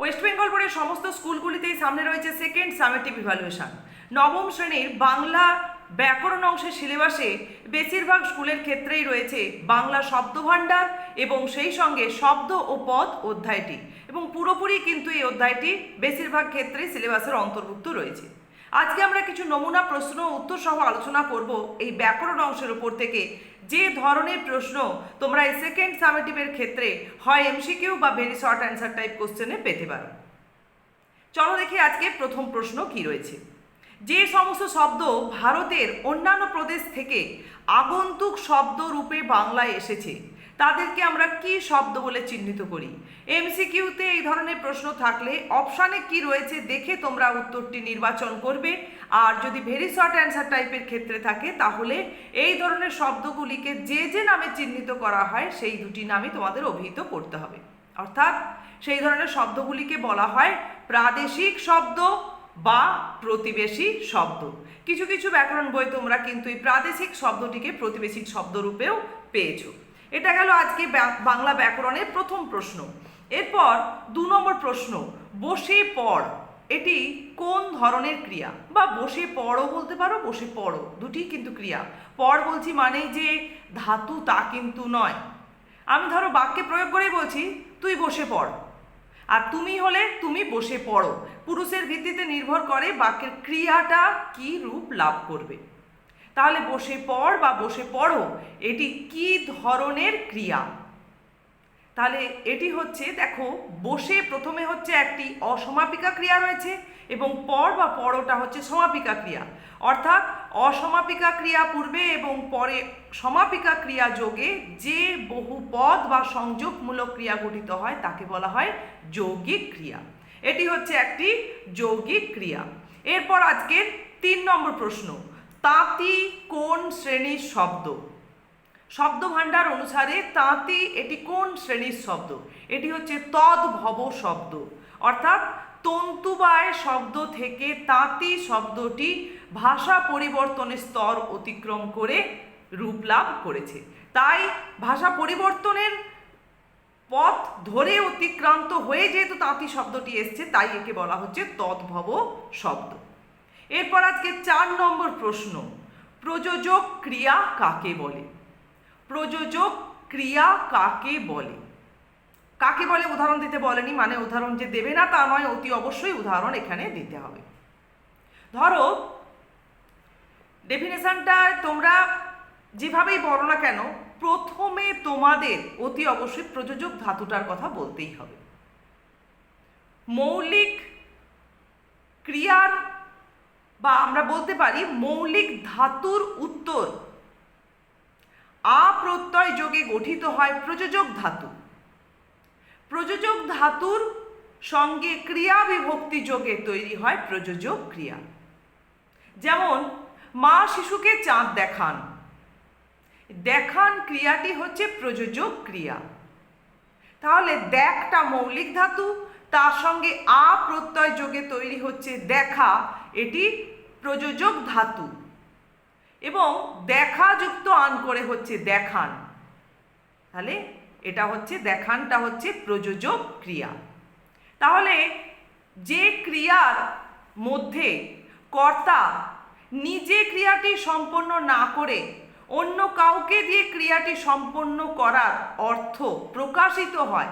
West Bengal বোর্ডের সমস্ত স্কুলগুলিতেই সামনে রয়েছে সেকেন্ড সামেটিভ ইভ্যালুয়েশন নবম শ্রেণির বাংলা ব্যাকরণ অংশের সিলেবাসে বেশিরভাগ স্কুলের ক্ষেত্রেই রয়েছে বাংলা শব্দভাণ্ডার এবং সেই সঙ্গে শব্দ ও পদ অধ্যায়টি। এবং পুরোপুরি কিন্তু এই অধ্যায়টি বেশিরভাগ ক্ষেত্রেই সিলেবাসের অন্তর্ভুক্ত রয়েছে। আজকে আমরা কিছু নমুনা, প্রশ্ন উত্তর সহ আলোচনা করব এই ব্যাকরণ অংশের উপর থেকে। যে ধরনের প্রশ্ন তোমরা এই সেকেন্ড সামেটিভের ক্ষেত্রে হয় এমসিকিউ বা ভেরি শর্ট অ্যান্সার টাইপ কোশ্চেনে পেতে পারো। চলো দেখি আজকে প্রথম প্রশ্ন কি রয়েছে। যে সমস্ত শব্দ ভারতের অন্যান্য প্রদেশ থেকে আগন্তুক শব্দ রূপে বাংলায় এসেছে তাদেরকে আমরা কি শব্দ বলে চিহ্নিত করি? এমসিকিউতে এই ধরনের প্রশ্ন থাকলে অপশানে কি রয়েছে দেখে তোমরা উত্তরটি নির্বাচন করবে। আর যদি ভেরি শর্ট অ্যান্সার টাইপের ক্ষেত্রে থাকে, তাহলে এই ধরনের শব্দগুলিকে যে যে নামে চিহ্নিত করা হয়, সেই দুটি নামই তোমাদের অভিহিত করতে হবে। অর্থাৎ সেই ধরনের শব্দগুলিকে বলা হয় প্রাদেশিক শব্দ বা প্রতিবেশী শব্দ। কিছু কিছু ব্যাকরণ বই তোমরা কিন্তু এই প্রাদেশিক শব্দটিকে প্রতিবেশী শব্দরূপেও পেয়েছ। এটা গেল আজকে বাংলা ব্যাকরণের প্রথম প্রশ্ন। এরপর দু নম্বর প্রশ্ন, বসে পড়, এটি কোন ধরনের ক্রিয়া? বা বসে পড়ো বলতে পারো, বসে পড়ো দুটি কিন্তু ক্রিয়া। পড় বলছি মানে যে ধাতু তা কিন্তু নয়। আমি ধরো বাক্যে প্রয়োগ করেই বলছি, তুই বসে পড়। আর তুমি হলে তুমি বসে পড়ো। পুরুষের ভিত্তিতে নির্ভর করে বাক্যের ক্রিয়াটা কি রূপ লাভ করবে। তাহলে বসে পড় বা বসে পড়ো, এটি কি ধরনের ক্রিয়া? তাহলে এটি হচ্ছে, দেখো, বসে প্রথমে হচ্ছে একটি অসমাপিকা ক্রিয়া রয়েছে এবং পর বা পরটা হচ্ছে সমাপিকা ক্রিয়া। অর্থাৎ অসমাপিকা ক্রিয়া পূর্বে এবং পরে সমাপিকা ক্রিয়া যোগে যে বহু পদ বা সংযোগমূলক ক্রিয়া গঠিত হয়, তাকে বলা হয় যৌগিক ক্রিয়া। এটি হচ্ছে একটি যৌগিক ক্রিয়া। এরপর আজকের তিন নম্বর প্রশ্ন। তাঁতি কোন শ্রেণির শব্দ? শব্দ ভাণ্ডার অনুসারে তাঁতি এটি কোন শ্রেণির শব্দ? এটি হচ্ছে তদ্ভব শব্দ। অর্থাৎ তন্তুবায় শব্দ থেকে তাঁতি শব্দটি ভাষা পরিবর্তনের স্তর অতিক্রম করে রূপ লাভ করেছে। তাই ভাষা পরিবর্তনের পথ ধরে অতিক্রান্ত হয়ে যেহেতু তাঁতি শব্দটি এসছে, তাই একে বলা হচ্ছে তদ্ভব শব্দ। এরপর আজকে চার নম্বর প্রশ্ন, প্রযোজক ক্রিয়া কাকে বলে? প্রযোজক ক্রিয়া কাকে বলে? কাকে বলে উদাহরণ দিতে বলেনি মানে উদাহরণ যে দেবে না তা নয়, অতি অবশ্যই উদাহরণ এখানে দিতে হবে। ধরো ডেফিনেশনটা তোমরা যেভাবেই বলো না কেন, প্রথমে তোমাদের অতি অবশ্যই প্রযোজক ধাতুটার কথা বলতেই হবে। মৌলিক ক্রিয়ার বা আমরা বলতে পারি মৌলিক ধাতুর উত্তর। আ প্রত্যয় যোগে গঠিত হয় প্রযোজক ধাতু। প্রযোজক ধাতুর সঙ্গে ক্রিয়া বিভক্তি যোগে তৈরি হয় প্রযোজক ক্রিয়া। যেমন, মা শিশুকে চাঁদ দেখান। দেখান ক্রিয়াটি হচ্ছে প্রযোজক ক্রিয়া। তাহলে দেখটা মৌলিক ধাতু তার সঙ্গে আ প্রত্যয় যোগে তৈরি হচ্ছে দেখা, এটি প্রযোজক ধাতু। এবং দেখা যুক্ত আন করে হচ্ছে দেখান। তাহলে এটা হচ্ছে, দেখানটা হচ্ছে প্রযোজক ক্রিয়া। তাহলে যে ক্রিয়ার মধ্যে কর্তা নিজে ক্রিয়াটি সম্পন্ন না করে অন্য কাউকে দিয়ে ক্রিয়াটি সম্পন্ন করার অর্থ প্রকাশিত হয়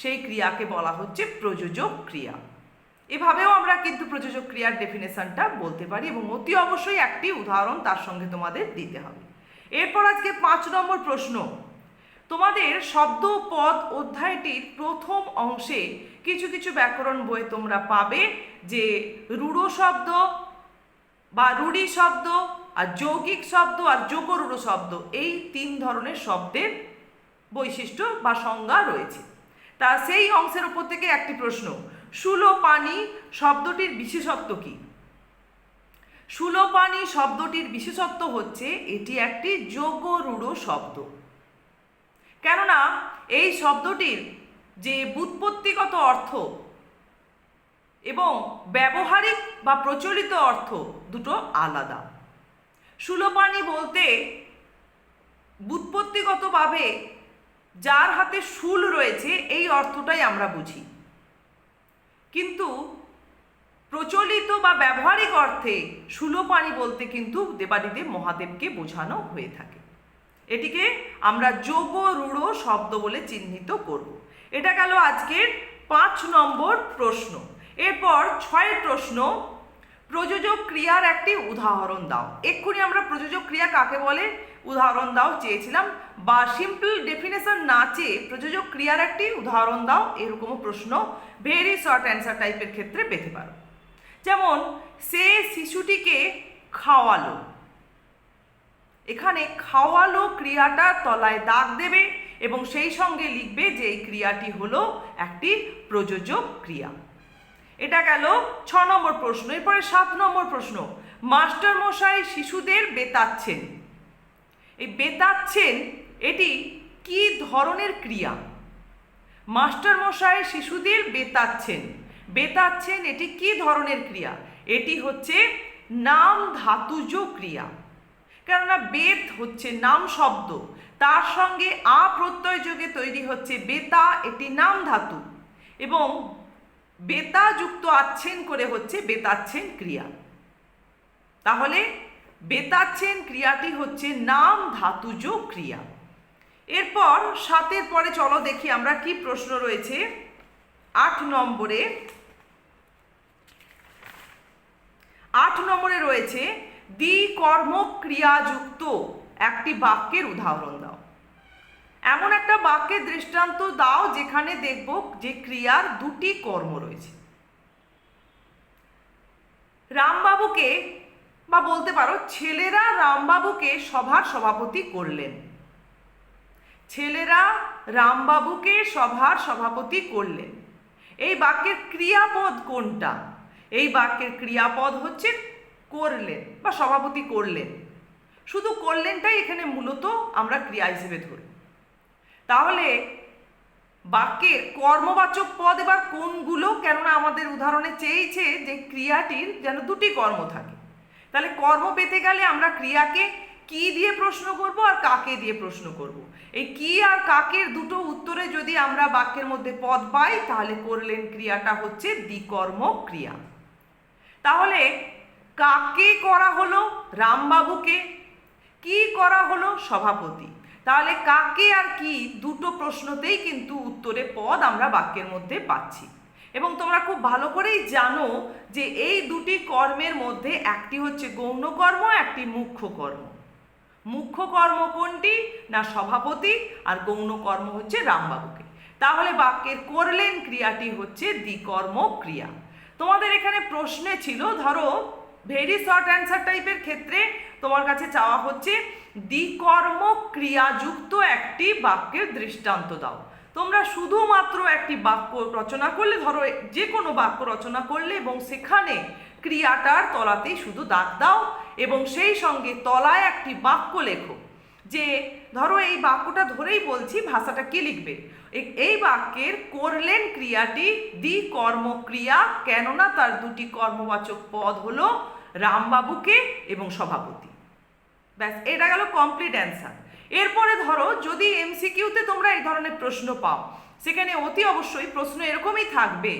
সেই ক্রিয়াকে বলা হচ্ছে প্রযোজক ক্রিয়া। এভাবেও আমরা কিন্তু প্রযোজক ক্রিয়ার ডেফিনেশনটা বলতে পারি এবং অতি অবশ্যই একটি উদাহরণ তার সঙ্গে তোমাদের দিতে হবে। এরপর আজকে পাঁচ নম্বর প্রশ্ন। তোমাদের শব্দ, পদ, অধ্যায়টির প্রথম অংশে কিছু কিছু ব্যাকরণ বই তোমরা পাবে যে রূঢ় শব্দ বা রূঢ়ি শব্দ আর যৌগিক শব্দ আর যোগরূঢ় শব্দ, এই তিন ধরনের শব্দের বৈশিষ্ট্য বা সংজ্ঞা রয়েছে। তা সেই অংশের উপর থেকে একটি প্রশ্ন সুলোপানি শব্দটির বিশেষত্ব কি? সুলোপানি শব্দটির বিশেষত্ব হচ্ছে এটি একটি যোগরূঢ় শব্দ। কেননা এই শব্দটির যে বুৎপত্তিগত অর্থ এবং ব্যবহারিক বা প্রচলিত অর্থ দুটো আলাদা। সুলোপানি বলতে বুৎপত্তিগতভাবে যার হাতে শুল রয়েছে, এই অর্থটাই আমরা বুঝি। কিন্তু প্রচলিত বা ব্যবহারিক অর্থে সুলোপানি বলতে কিন্তু দেবাদিদেব মহাদেবকে বোঝানো হয়ে থাকে। এটিকে আমরা যোগ রূঢ় শব্দ বলে চিহ্নিত করব। এটা গেল আজকের পাঁচ নম্বর প্রশ্ন। এরপর ছয়ের প্রশ্ন, প্রযোজক ক্রিয়ার একটি উদাহরণ দাও। এক্ষুনি আমরা প্রযোজক ক্রিয়া কাকে বলে? উদাহরণ দাও, চেয়েছিলাম। বা সিম্পল ডেফিনেশন না চেয়ে প্রযোজক ক্রিয়ার একটি উদাহরণ দাও, এরকমও প্রশ্ন। ভেরি শর্ট অ্যান্সার টাইপের ক্ষেত্রে পেতে পারো। যেমন, সে শিশুটিকে খাওয়ালো। এখানে খাওয়ালো ক্রিয়াটার তলায় দাগ দেবে এবং সেই সঙ্গে লিখবে যে এই ক্রিয়াটি হলো একটি প্রযোজক ক্রিয়া। এটা গেল ছ নম্বর প্রশ্ন, এরপরে সাত নম্বর প্রশ্ন। মাস্টার মশাই শিশুদের বেতাচ্ছেন। এই বেতাচ্ছেন, এটি কি ধরনের ক্রিয়া? মাস্টার মশাই শিশুদের বেতাচ্ছেন। বেতাচ্ছেন, এটি কি ধরনের ক্রিয়া? এটি হচ্ছে নাম ধাতুজ ক্রিয়া। কেননা বেত হচ্ছে নাম শব্দ। তার সঙ্গে আ প্রত্যয় যোগে তৈরি হচ্ছে বেতা, এটি নাম ধাতু। এবং বেতা যুক্ত আচ্ছেন করে হচ্ছে বেতাচ্ছেন ক্রিয়া। তাহলে বেতাচ্ছেন ক্রিয়াটি হচ্ছে নাম ধাতুজ ক্রিয়া। এরপর সাতের পরে চলো দেখি আমরা কি প্রশ্ন রয়েছে। আট নম্বরে আট নম্বরে রয়েছে দ্বি কর্ম ক্রিয়াযুক্ত একটি বাক্যের উদাহরণ দাও। এমন একটা বাক্যের দৃষ্টান্ত দাও যেখানে দেখব যে ক্রিয়ার দুটি কর্ম রয়েছে। রামবাবুকে বা বলতে পারো ছেলেরা রামবাবুকে সভার সভাপতি করলেন। ছেলেরা রামবাবুকে সভার সভাপতি করলেন। এই বাক্যের ক্রিয়াপদ কোনটা? এই বাক্যের ক্রিয়াপদ হচ্ছে করলেন বা সভাপতি করলেন। শুধু করলেনটাই এখানে মূলত আমরা ক্রিয়া হিসেবে ধরি। তাহলে বাক্যে কর্মবাচক পদ এবার কোনগুলো? কেননা আমাদের উদাহরণে চেয়েছে যে ক্রিয়াটির যেন দুটি কর্ম থাকে। তাহলে কর্ম পেতে গেলে আমরা ক্রিয়াকে কি দিয়ে প্রশ্ন করব আর কাকে দিয়ে প্রশ্ন করব? এই কি আর কাকের দুটো উত্তরে যদি আমরা বাক্যের মধ্যে পদ পাই, তাহলে করলেন ক্রিয়াটা হচ্ছে দ্বিকর্ম ক্রিয়া। তাহলে কাকে করা হলো? রামবাবুকে। কি করা হলো? সভাপতি। তাহলে কাকে আর কি দুটো প্রশ্নতেই কিন্তু উত্তরে পদ আমরা বাক্যের মধ্যে পাচ্ছি। এবং তোমরা খুব ভালো করেই জানো যে এই দুটি কর্মের মধ্যে একটি হচ্ছে গৌণ কর্ম, একটি মুখ্য কর্ম। মুখ্য কর্ম কোনটি? না সভাপতি, আর গৌণ কর্ম হচ্ছে রামবাবুকে। তাহলে বাক্যের করলেন ক্রিয়াটি হচ্ছে দ্বিকর্ম ক্রিয়া। তোমাদের এখানে প্রশ্নে ছিল, ধরো ভেরি শর্ট অ্যান্সার টাইপের ক্ষেত্রে তোমার কাছে চাওয়া হচ্ছে, দ্বিকর্ম ক্রিয়াযুক্ত একটি বাক্যের দৃষ্টান্ত দাও। তোমরা শুধুমাত্র একটি বাক্য রচনা করলে, ধরো, যে কোনো বাক্য রচনা করলে এবং সেখানে ক্রিয়াটার তলাতেই শুধু দাগ দাও এবং সেই সঙ্গে তলায় একটি বাক্য লেখো। যে, ধরো, এই বাক্যটা ধরেই বলছি, ভাষাটা কি লিখবে? এই বাক্যের করলেন ক্রিয়াটি দ্বি কর্মক্রিয়া কেননা তার দুটি কর্মবাচক পদ হলো রামবাবুকে এবং সভাপতি। ব্যাস, এটা গেল কমপ্লিট অ্যান্সার এরপরে ধরো যদি এমসিকিউতে তোমরা এই ধরনের প্রশ্ন পাও, সেখানে অতি অবশ্যই প্রশ্ন এরকমই থাকবে,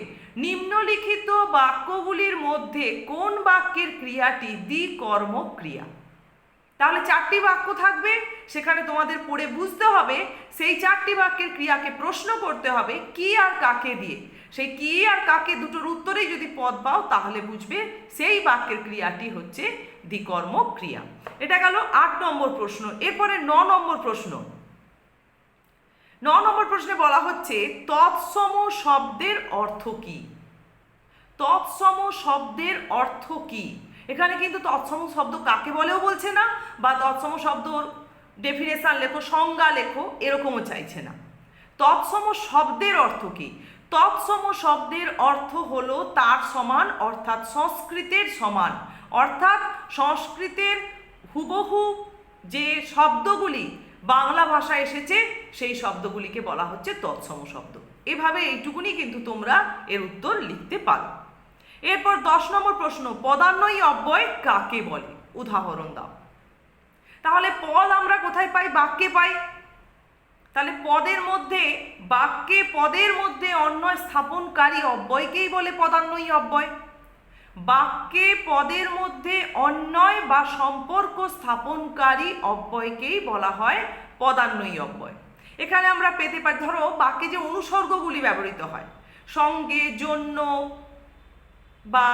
নিম্নলিখিত বাক্যগুলির মধ্যে কোন বাক্যের ক্রিয়াটি দ্বিকর্ম ক্রিয়া তাহলে চারটি বাক্য থাকবে সেখানে তোমাদের পড়ে বুঝতে হবে সেই চারটি বাক্যের ক্রিয়াকে প্রশ্ন করতে হবে কি আর কাকে দিয়ে। সেই কি আর কাকে দুটোর উত্তরেই যদি পদ পাও তাহলে বুঝবে সেই বাক্যের ক্রিয়াটি হচ্ছে দ্বিকর্ম ক্রিয়া। এটা গেল আট নম্বর প্রশ্ন, এরপরে ন নম্বর প্রশ্ন। ন নম্বর প্রশ্নে বলা হচ্ছে, তৎসম শব্দের অর্থ কী? তৎসম শব্দের অর্থ কি? এখানে কিন্তু তৎসম শব্দ কাকে বলেও বলছে না, বা তৎসম শব্দ ডেফিনেশন লেখো, সংজ্ঞা লেখো, এরকমও চাইছে না। তৎসম শব্দের অর্থ কি? তৎসম শব্দের অর্থ হলো তার সমান, অর্থাৎ সংস্কৃতের সমান। অর্থাৎ সংস্কৃতের হুবহু যে শব্দগুলি বাংলা ভাষায় এসেছে, সেই শব্দগুলিকে বলা হচ্ছে তৎসম শব্দ। এভাবে এইটুকুনি কিন্তু তোমরা এর উত্তর লিখতে পারো। এরপর দশ নম্বর প্রশ্ন পদান্বয়ী অব্যয় কাকে বলে? উদাহরণ দাও। তাহলে পদ আমরা কোথায় পাই? বাক্যে পাই। তাহলে পদের মধ্যে, বাক্যে পদের মধ্যে অন্যয় স্থাপনকারী অব্যয়কেই বলে পদান্বয়ী অব্যয়। বাক্যে পদের মধ্যে অন্যয় বা সম্পর্ক স্থাপনকারী অব্যয়কেই বলা হয় পদান্বয়ী অব্যয়। এখানে আমরা পেতে পারি, ধরো বাক্যে যে অনুসর্গগুলি ব্যবহৃত হয়, সঙ্গে, জন্য বা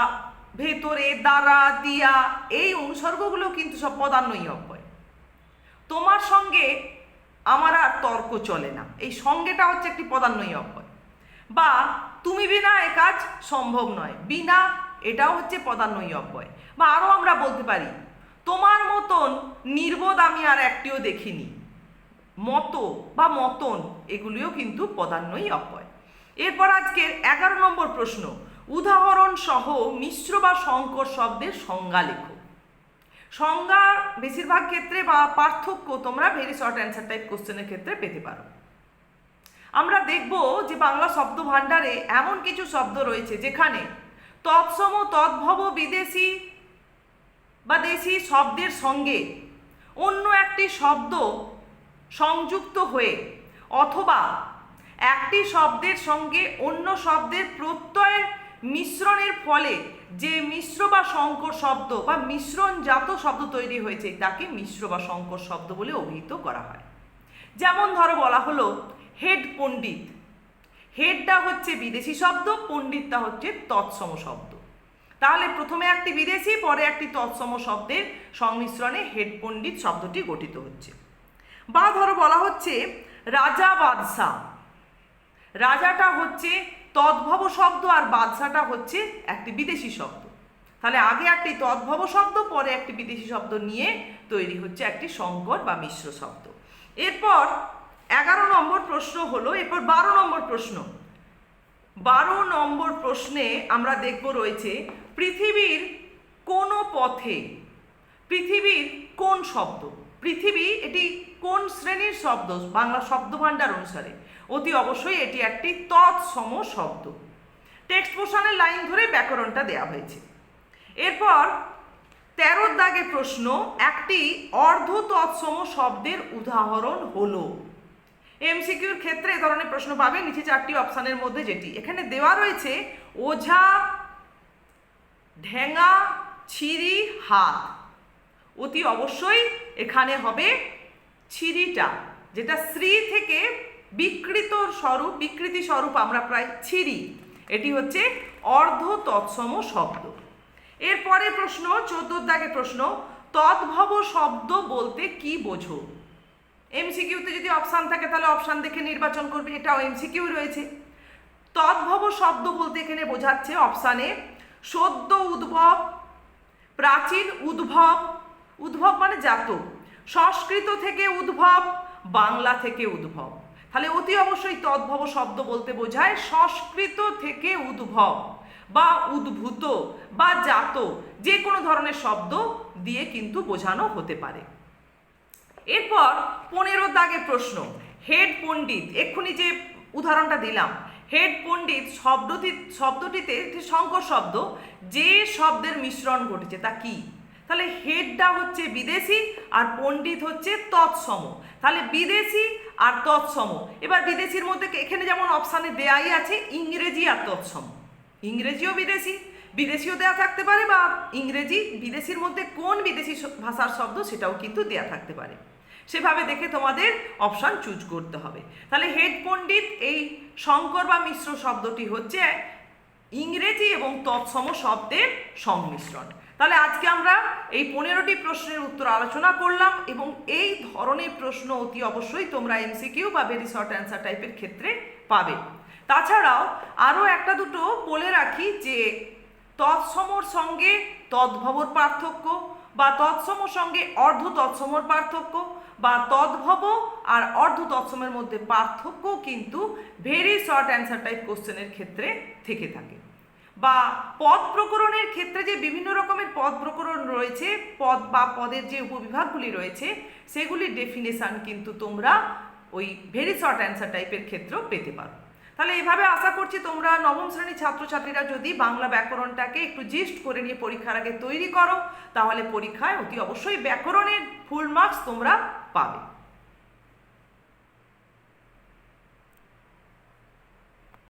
ভেতরে, দ্বারা, দিয়া, এই অনুসর্গগুলো কিন্তু সব পদান্বয়ী অব্যয়। তোমার সঙ্গে আমার আর তর্ক চলে না। এই সঙ্গেটা হচ্ছে একটি পদান্বয়ী অব্যয় বা তুমি বিনা এ কাজ সম্ভব নয়, বিনা এটাও হচ্ছে পদান্বয়ী অব্যয় বা আরও আমরা বলতে পারি, তোমার মতন নির্বোধ আমি আর একটিও দেখিনি। মতো বা মতন, এগুলিও কিন্তু পদান্বয়ী অব্যয় এরপর আজকের এগারো নম্বর প্রশ্ন উদাহরণ সহ মিশ্র বা সংকর শব্দের সংজ্ঞা লেখো। সংজ্ঞা বেশিরভাগ ক্ষেত্রে বা পার্থক্য তোমরা ভেরি শর্ট অ্যান্সার টাইপ কোশ্চেনের ক্ষেত্রে পেতে পারো। আমরা দেখব যে বাংলা শব্দ ভাণ্ডারে এমন কিছু শব্দ রয়েছে যেখানে তৎসম, তদ্ভব, বিদেশি বা দেশি শব্দের সঙ্গে অন্য একটি শব্দ সংযুক্ত হয়ে অথবা একটি শব্দের সঙ্গে অন্য শব্দের প্রত্যয়ের মিশ্রণের ফলে যে মিশ্র বা সংকর শব্দ বা মিশ্রণজাত শব্দ তৈরি হয়েছে, তাকে মিশ্র বা সংকর শব্দ বলে অভিহিত করা হয়। যেমন ধরো বলা হলো, হেড পণ্ডিত। হেডটা হচ্ছে বিদেশি শব্দ, পণ্ডিতটা হচ্ছে তৎসম শব্দ। তাহলে প্রথমে একটি বিদেশি, পরে একটি তৎসম শব্দের সংমিশ্রণে হেড পণ্ডিত শব্দটি গঠিত হচ্ছে। বা ধরো বলা হচ্ছে রাজা বাদশাহ। রাজাটা হচ্ছে তদ্ভব শব্দ আর বাদশাটা হচ্ছে একটি বিদেশি শব্দ। তাহলে আগে একটি তদ্ভব শব্দ, পরে একটি বিদেশি শব্দ নিয়ে তৈরি হচ্ছে একটি সংকর বা মিশ্র শব্দ। এরপর এগারো নম্বর প্রশ্ন হলো, এরপর বারো নম্বর প্রশ্ন। বারো নম্বর প্রশ্নে আমরা দেখব রয়েছে, পৃথিবীর কোন পথে, পৃথিবীর কোন শব্দ? পৃথিবী এটি কোন শ্রেণির শব্দ? বাংলা শব্দ ভাণ্ডার অনুসারে। অতি অবশ্যই এটি একটি তৎসম শব্দ। টেক্সট পোষণের লাইন ধরে ব্যাকরণটা দেওয়া হয়েছে। এরপর তেরোর দাগে প্রশ্ন, একটি অর্ধ তৎসম শব্দের উদাহরণ হলো। এমসিকিউর ক্ষেত্রে এ ধরনের প্রশ্ন পাবে। নিচে চারটি অপশানের মধ্যে যেটি। এখানে দেওয়া রয়েছে, ওঝা, ঢেঙা, ছিরি, হাত। অতি অবশ্যই এখানে হবে ছিরিটা যেটা শ্রী থেকে বিকৃত স্বরূপ, বিকৃতি স্বরূপ আমরা প্রায় ছিরি এটি হচ্ছে অর্ধ তৎসম শব্দ। এরপরে প্রশ্ন চোদ্দোর দাগে প্রশ্ন, তদ্ভব শব্দ বলতে কি বোঝো? এমসিকিউতে যদি অপশান থাকে, তাহলে অপশান দেখে নির্বাচন করবে, এটাও এমসিকিউ রয়েছে। তদ্ভব শব্দ বলতে এখানে বোঝাচ্ছে অপশানে, সদ্য উদ্ভব, প্রাচীন উদ্ভব উদ্ভব মানে জাত সংস্কৃত থেকে উদ্ভব, বাংলা থেকে উদ্ভব। তাহলে অতি অবশ্যই তদ্ভব শব্দ বলতে বোঝায় সংস্কৃত থেকে উদ্ভব বা উদ্ভূত বা জাত, যে কোনো ধরনের শব্দ দিয়ে কিন্তু বোঝানো হতে পারে। এরপর পনেরো দাগে প্রশ্ন, হেড পণ্ডিত, এক্ষুনি যে উদাহরণটা দিলাম, হেড পণ্ডিত শব্দটি, শব্দটিতে একটি সংকর শব্দ, যে শব্দের মিশ্রণ ঘটেছে তা কি? তাহলে হেডটা হচ্ছে বিদেশি আর পণ্ডিত হচ্ছে তৎসম। তাহলে বিদেশি আর তৎসম। এবার বিদেশির মধ্যে এখানে যেমন অপশানে দেয়াই আছে, ইংরেজি আর তৎসম। ইংরেজিও বিদেশি, বিদেশিও দেয়া থাকতে পারে বা ইংরেজি, বিদেশির মধ্যে কোন বিদেশি ভাষার শব্দ সেটাও কিন্তু দেয়া থাকতে পারে। সেভাবে দেখে তোমাদের অপশান চুজ করতে হবে। তাহলে হেড পণ্ডিত, এই শঙ্কর বা মিশ্র শব্দটি হচ্ছে ইংরেজি এবং তৎসম শব্দের সংমিশ্রণ। তাহলে আজকে আমরা এই পনেরোটি প্রশ্নের উত্তর আলোচনা করলাম এবং এই ধরনের প্রশ্ন অতি অবশ্যই তোমরা এমসিকিউ বা ভেরি শর্ট অ্যান্সার টাইপের ক্ষেত্রে পাবে। তাছাড়াও আরও একটা দুটো বলে রাখি যে তৎসমর সঙ্গে তদ্ভবর পার্থক্য বা তৎসমর সঙ্গে অর্ধ তৎসমর পার্থক্য বা তদ্ভব আর অর্ধ তৎসমের মধ্যে পার্থক্য কিন্তু ভেরি শর্ট অ্যান্সার টাইপ কোশ্চেনের ক্ষেত্রে থেকে থাকে। বা পদ প্রকরণের ক্ষেত্রে যে বিভিন্ন রকমের পদ প্রকরণ রয়েছে, পদ বা পদের যে উপবিভাগগুলি রয়েছে, সেগুলির ডেফিনেশান কিন্তু তোমরা ওই ভেরি শর্ট অ্যান্সার টাইপের ক্ষেত্রেও পেতে পারো। তাহলে এভাবে আশা করছি তোমরা নবম শ্রেণির ছাত্রছাত্রীরা যদি বাংলা ব্যাকরণটাকে একটু জিস্ট করে নিয়ে পরীক্ষার আগে তৈরি করো, তাহলে পরীক্ষায় অতি অবশ্যই ব্যাকরণের ফুল মার্কস তোমরা পাবে।